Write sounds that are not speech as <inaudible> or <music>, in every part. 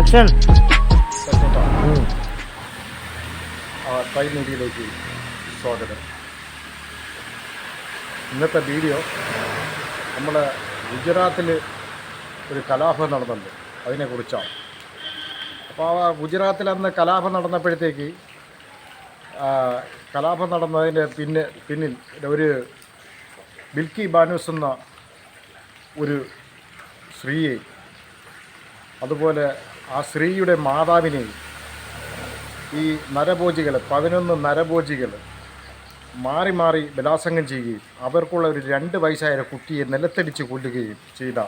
Action try മീഡിയയിലേക്ക് സ്വാഗതം. ഇന്നത്തെ വീഡിയോ നമ്മൾ ഗുജറാത്തിൽ ഒരു കലാപം നടന്നുണ്ട് അതിനെക്കുറിച്ചാണ് അപ്പോൾ ആ ഗുജറാത്തിൽ അന്ന് കലാപം നടന്നപ്പോഴത്തേക്ക് കലാപം നടന്നതിന്റെ പിന്നെ പിന്നിൽ ഒരു ബിൽക്കി ബാനൂസ് എന്ന ഒരു സ്ത്രീയെ അതുപോലെ ആ സ്ത്രീയുടെ മാതാവിനെയും ഈ നരഭോജികൾ പതിനൊന്ന് നരഭോജികൾ മാറി മാറി ബലാസംഗം ചെയ്യുകയും അവർക്കുള്ള ഒരു രണ്ട് വയസ്സായ കുട്ടിയെ നിലത്തടിച്ച് കൊല്ലുകയും ചെയ്ത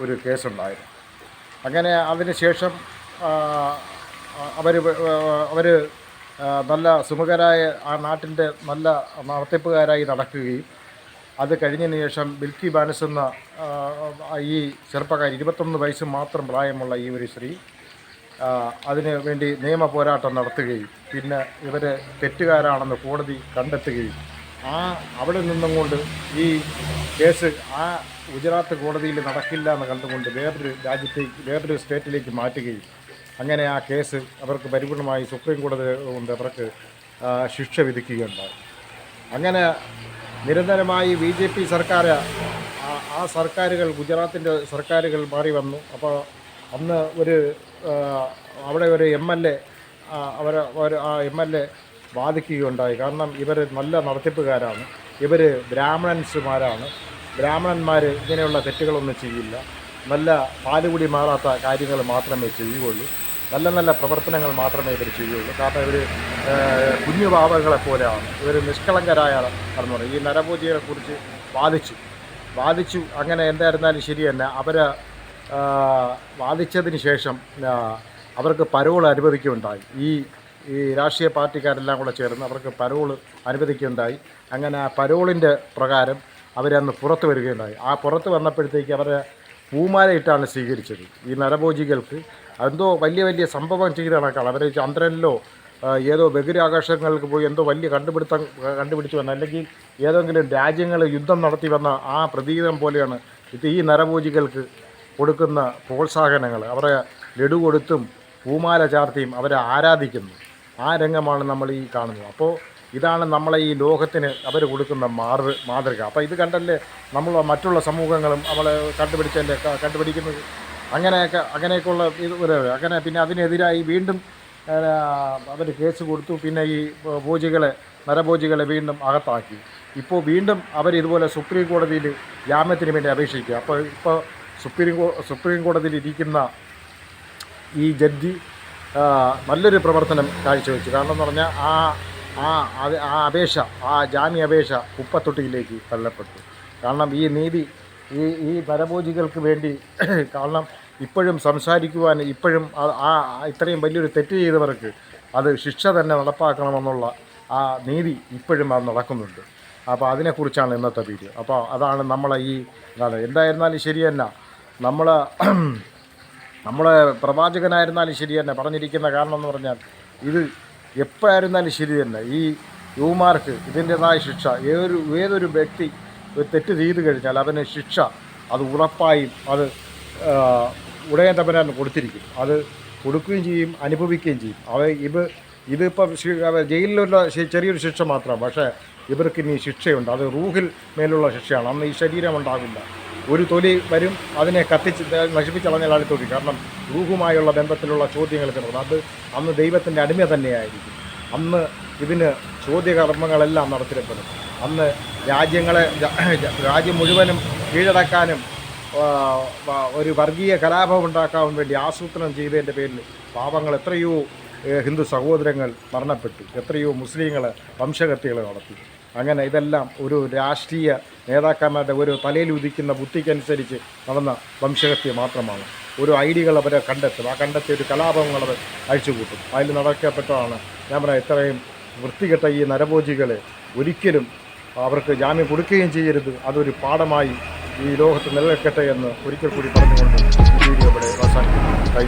ഒരു കേസുണ്ടായിരുന്നു. അങ്ങനെ അതിനുശേഷം അവർ അവർ നല്ല സുമുഖരായ ആ നാട്ടിന്റെ നല്ല നടത്തിപ്പുകാരായി നടക്കുകയും അത് കഴിഞ്ഞതിന് ശേഷം ബിൽക്കി ബാനസ് എന്ന ഈ ചെറുപ്പക്കാരി ഇരുപത്തൊന്ന് വയസ്സ് മാത്രം പ്രായമുള്ള ഈ ഒരു സ്ത്രീ അതിന് വേണ്ടി നിയമ പോരാട്ടം നടത്തുകയും പിന്നെ ഇവർ തെറ്റുകാരാണെന്ന് കോടതി കണ്ടെത്തുകയും ആ അവിടെ നിന്നും കൊണ്ട് ഈ കേസ് ആ ഗുജറാത്ത് കോടതിയിൽ നടക്കില്ല എന്ന് കണ്ടുകൊണ്ട് വേറൊരു രാജ്യത്തേക്ക് വേറൊരു സ്റ്റേറ്റിലേക്ക് മാറ്റുകയും അങ്ങനെ ആ കേസ് അവർക്ക് പരിപൂർണമായി സുപ്രീം കോടതി കൊണ്ട് അവർക്ക് ശിക്ഷ വിധിക്കുകയുണ്ടായി. അങ്ങനെ നിരന്തരമായി ബി ജെ പി സർക്കാർ ആ- സർക്കാരുകൾ ഗുജറാത്തിന്റെ സർക്കാരുകൾ മാറി വന്നു. അപ്പോൾ അന്ന് ഒരു അവിടെ ഒരു എം എൽ എ അവർ ആ എം എൽ എ ബാധിക്കുകയുണ്ടായി കാരണം ഇവർ നല്ല നടത്തിപ്പുകാരാണ്. ഇവർ ബ്രാഹ്മണൻസുമാരാണ് ബ്രാഹ്മണന്മാർ ഇങ്ങനെയുള്ള തെറ്റുകളൊന്നും ചെയ്യില്ല. നല്ല പാലുകുടി മാറാത്ത കാര്യങ്ങൾ മാത്രമേ ചെയ്യുകയുള്ളൂ. നല്ല നല്ല പ്രവർത്തനങ്ങൾ മാത്രമേ ഇവർ ചെയ്യുള്ളൂ കാരണം ഇവർ കുഞ്ഞു പാവകളെ പോലെയാണ്. ഇവർ നിഷ്കളങ്കരായ പറഞ്ഞു ഈ നരപൂജയെക്കുറിച്ച് കുറിച്ച് വാദിച്ചു. വാദിച്ചു. അങ്ങനെ എന്തായിരുന്നാലും ശരി തന്നെ അവർ വാദിച്ചതിന് ശേഷം അവർക്ക് പരോൾ അനുവദിക്കുകയുണ്ടായി. ഈ ഈ രാഷ്ട്രീയ പാർട്ടിക്കാരെല്ലാം കൂടെ ചേർന്ന് അവർക്ക് പരോൾ അനുവദിക്കുകയുണ്ടായി. അങ്ങനെ ആ പരോളിന്റെ പ്രകാരം അവരന്ന് പുറത്ത് വരികയുണ്ടായി. ആ പുറത്ത് വന്നപ്പോഴത്തേക്ക് അവരെ പൂമാലയിട്ടാണ് സ്വീകരിച്ചത്. ഈ നരഭോജികൾക്ക് എന്തോ വലിയ വലിയ സംഭവം ചെയ്ത കണക്കാണ് അവർ ചന്ദ്രനിലോ ഏതോ ബഹിരാകാശങ്ങൾക്ക് പോയി എന്തോ വലിയ കണ്ടുപിടുത്തം കണ്ടുപിടിച്ചു വന്ന അല്ലെങ്കിൽ ഏതെങ്കിലും രാജ്യങ്ങൾ യുദ്ധം നടത്തി വന്ന ആ പ്രതീകം പോലെയാണ് ഇത് ഈ നരഭോജികൾക്ക് കൊടുക്കുന്ന പ്രോത്സാഹനങ്ങൾ. അവരെ ലഡു കൊടുത്തും പൂമാല ചാർത്തിയും അവരെ ആരാധിക്കുന്നു. ആ രംഗമാണ് നമ്മൾ ഈ കാണുന്നത്. അപ്പോൾ ഇതാണ് നമ്മളെ ഈ ലോകത്തിന് അവർ കൊടുക്കുന്ന മാതൃ മാതൃക. അപ്പോൾ ഇത് കണ്ടല്ലേ നമ്മൾ മറ്റുള്ള സമൂഹങ്ങളും അവളെ കണ്ടുപിടിച്ചല്ലേ കണ്ടുപിടിക്കുന്നത് അങ്ങനെയൊക്കെ അങ്ങനെയൊക്കെയുള്ള ഇത് ഒരു അങ്ങനെ പിന്നെ അതിനെതിരായി വീണ്ടും അവർ കേസ് കൊടുത്തു. പിന്നെ ഈ ഭോജികളെ നരഭോജികളെ വീണ്ടും അകത്താക്കി. ഇപ്പോൾ വീണ്ടും അവർ ഇതുപോലെ സുപ്രീം കോടതിയിൽ ജാമ്യത്തിന് വേണ്ടി അപേക്ഷിക്കുക. അപ്പോൾ ഇപ്പോൾ സുപ്രീം സുപ്രീം കോടതിയിൽ ഇരിക്കുന്ന ഈ ജഡ്ജി നല്ലൊരു പ്രവർത്തനം കാഴ്ചവെച്ചു. കാരണം എന്ന് പറഞ്ഞാൽ ആ ആ ആ അപേക്ഷ ആ ജാമ്യാപേക്ഷ കുപ്പത്തൊട്ടിയിലേക്ക് തള്ളപ്പെട്ടു. കാരണം ഈ നീതി ഈ ഈ നരഭോജികൾക്ക് വേണ്ടി കാരണം ഇപ്പോഴും സംസാരിക്കുവാൻ ഇപ്പോഴും ആ- ഇത്രയും വലിയൊരു തെറ്റ് ചെയ്തവർക്ക് അത് ശിക്ഷ തന്നെ നടപ്പാക്കണമെന്നുള്ള ആ നീതി ഇപ്പോഴും അത് നടക്കുന്നുണ്ട്. അപ്പോൾ അതിനെക്കുറിച്ചാണ് ഇന്നത്തെ വീഡിയോ അപ്പോൾ അതാണ് നമ്മളെ ഈ ഇതാണ് എന്തായിരുന്നാലും ശരി തന്നെ. നമ്മൾ <clears throat> നമ്മളെ പ്രവാചകനായിരുന്നാലും ശരി തന്നെ. പറഞ്ഞിരിക്കുന്ന കാരണം എന്ന് പറഞ്ഞാൽ ഇത് എപ്പോഴായിരുന്നാലും ശരി തന്നെ. ഈ യുവമാർക്ക് ഇതിന്റെതായ ശിക്ഷ. ഏതൊരു ഏതൊരു വ്യക്തി തെറ്റ് ചെയ്തു കഴിഞ്ഞാൽ അവന് ശിക്ഷ അത് ഉറപ്പായും അത് ഉടയൻ തമ്പരാൻ കൊടുത്തിരിക്കും. അത് കൊടുക്കുകയും ചെയ്യും അനുഭവിക്കുകയും ചെയ്യും. അവ ഇവ ഇതിപ്പം ജയിലിലുള്ള ചെറിയൊരു ശിക്ഷ മാത്രമാണ് പക്ഷേ ഇവർക്ക് ഇനി ശിക്ഷയുണ്ട്. അത് റൂഹിൽ മേലുള്ള ശിക്ഷയാണ്. അന്ന് ഈ ശരീരം ഉണ്ടാകില്ല ഒരു തൊലി വരും അതിനെ കത്തിച്ച് നശിപ്പിച്ചളഞ്ഞാൽ അടുത്ത തൊലി. കാരണം റൂഹുമായുള്ള ബന്ധത്തിലുള്ള ചോദ്യങ്ങൾ നടക്കും അത് അന്ന് ദൈവത്തിന്റെ അടിമ തന്നെയായിരിക്കും. അന്ന് ഇതിന് ചോദ്യകർമ്മങ്ങളെല്ലാം നടത്തിരപ്പെടും അന്ന് രാജ്യങ്ങളെ രാജ്യം മുഴുവനും കീഴടക്കാനും ഒരു വർഗീയ കലാപം ഉണ്ടാക്കാൻ വേണ്ടി ആസൂത്രണം ചെയ്തതിന്റെ പേരിൽ പാപങ്ങൾ എത്രയോ ഹിന്ദു സഹോദരങ്ങൾ മരണപ്പെട്ടു. എത്രയോ മുസ്ലിങ്ങൾ വംശഹത്യകൾ നടത്തി. അങ്ങനെ ഇതെല്ലാം ഒരു രാഷ്ട്രീയ നേതാക്കന്മാരുടെ ഒരു തലയിൽ ഉദിക്കുന്ന ബുദ്ധിക്കനുസരിച്ച് നടന്ന വംശഹത്യ മാത്രമാണ്. ഒരു ഐഡികൾ അവരെ കണ്ടെത്തും. ആ കണ്ടെത്തിയ ഒരു കലാപങ്ങൾ അവർ അഴിച്ചുകൂട്ടും. അതിൽ നടക്കപ്പെട്ടതാണ് ഞാൻ പറയാം ഇത്രയും വൃത്തികെട്ട ഈ നരഭോജികളെ ഒരിക്കലും അവർക്ക് ജാമ്യം കൊടുക്കുകയും ചെയ്യരുത്. അതൊരു പാഠമായി ഈ ലോകത്ത് നിലനിൽക്കട്ടെ എന്ന് ഒരിക്കൽ കൂടി പറഞ്ഞുകൊണ്ട് ഈ വീഡിയോ ഇവിടെ അവസാനിക്കുന്നു. കൈ